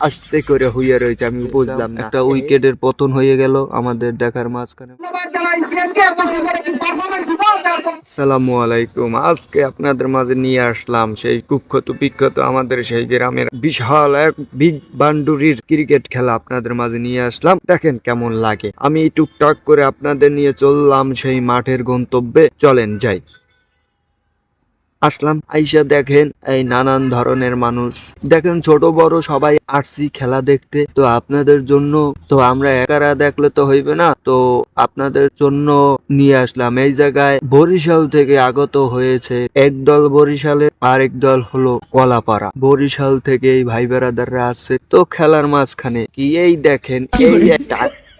আস্তে করে হইয়া রয়েছে আমি বুঝলাম না। একটা উইকেটের পতন হয়ে গেল আমাদের দেখার মাঝখানে। আসসালামু আলাইকুম। আজকে আপনাদের মাঝে নিয়ে আসলাম সেই কুখ্যাত বিখ্যাত আমাদের সেই গ্রামের বিশাল এক বিগ বান্ডুরির ক্রিকেট খেলা আপনাদের মাঝে নিয়ে আসলাম। দেখেন কেমন লাগে। আমি টুকটাক করে আপনাদের নিয়ে চললাম সেই মাঠের গন্তব্যে। চলেন যাই। আসলাম, আইসা দেখেন এই নানান ধরনের মানুষ। দেখেন ছোট, বড়, সবাই আসছি খেলা দেখতে। তো আপনাদের জন্য, তো আমরা একারা দেখলে তো হইবে না, তো আপনাদের জন্য নিয়ে আসলাম। এই জায়গায় বরিশাল থেকে আগত হয়েছে এক দল বরিশালে আরেক দল হলো কলাপাড়া। বরিশাল থেকে এই ভাই বেড়াদাররা আসছে। তো খেলার মাঝখানে কি এই দেখেন, এই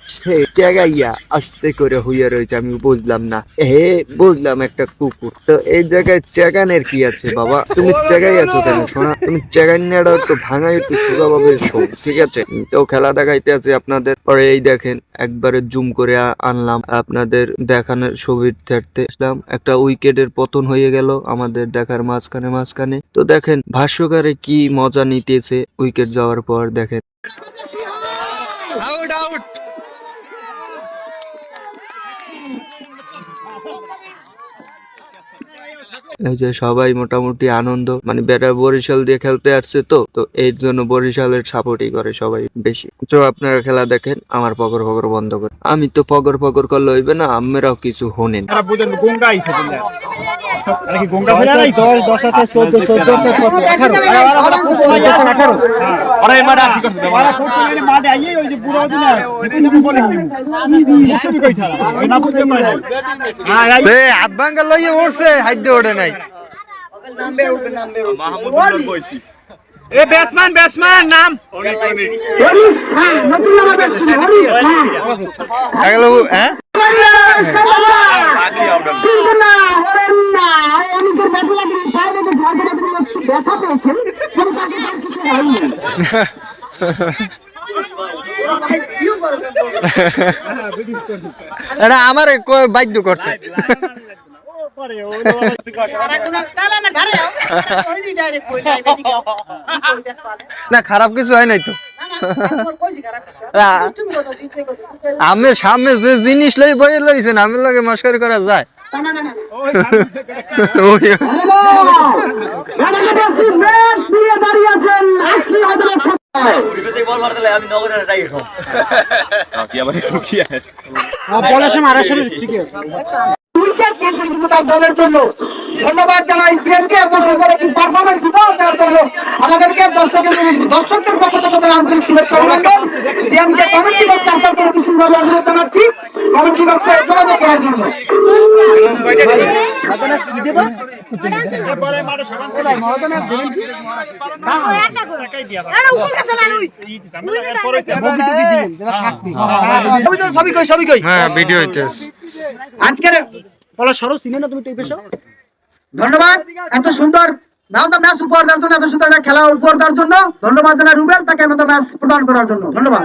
সে জায়গাইয়া আস্তে করে হইয়া রয়েছে আমি বুঝলাম না। হে, বুঝলাম একটা কুকুর। তো এই জায়গায় চেগানের কি আছে, বাবা? তুমি চেগাই আছো কেন? শোনা, তুমি চেগান্নাটা একটু ভাঙাই একটু সোজা ভাবে শো ঠিক আছে? তো খেলা দেখাইতে আছে আপনাদের। পরে এই দেখেন, একবারে জুম করে আনলাম আপনাদের দেখানোর সুবিধার্থে আসলাম, একটা উইকেটের পতন হয়ে গেল আমাদের দেখার মাঝখানে মাঝখানে। তো দেখেন, ভাষ্যকারে কি মজা নিতেছে উইকেট যাওয়ার পর, দেখেন। Oh, এই যে সবাই মোটামুটি আনন্দ মানে বেটা বরিশাল দিয়ে খেলতে আসছে তো তো এই জন্য বরিশালের সাপোর্টই করে সবাই বেশি তো আপনারা খেলা দেখেন আমার পগর পকর বন্ধ করে আমি তো পগর পকর করলে হইবে না আমরাও কিছু হনেন হ্যাঁ হাত ভাঙ্গা লইয়ে উঠছে নাই। এ ব্যাটসম্যান ব্যাটসম্যান নাম। অনেক অনেক হ্যাঁ? ব্যথা পেয়েছেন কিন্তু তাকে তার কিছু হয়নি এটা আমার বাধ্য করছে। পরে ও না খারাপ কিছু হয় নাই তো। আমি সামনে যে জিনিস লই বই লইছেন আমি লগে মস্কারি করা যায়। ওই দিয়ে দাঁড়িয়ে আছেন আসলে হয়তো না উইকেট পেয়েছেন কিন্তু তার দলের জন্য ধন্যবাদ জানাই সিএমকে এত সুন্দর একটি পারফরমেন্স উপহার দেওয়ার জন্য আমাদেরকে দর্শকের দর্শকদের পক্ষ থেকে তাদের আন্তরিক শুভেচ্ছা অভিনন্দন। সিএমকে কমিটি বক্সে আসার জন্য বিশেষভাবে অনুরোধ জানাচ্ছি। কমিটি বক্সে যোগাযোগ করার জন্য। মাঠে সবান পরে সবই কই না তুমি হ্যাঁ ভিডিও ধন্যবাদ, এত সুন্দর ম্যান দ্য ম্যাচ উপহার দেওয়ার জন্য, এত সুন্দর একটা খেলা উপহার দেওয়ার জন্য। ধন্যবাদ জানাই রুবেল তাকে ম্যান দ্য ম্যাচ প্রদান করার জন্য। ধন্যবাদ।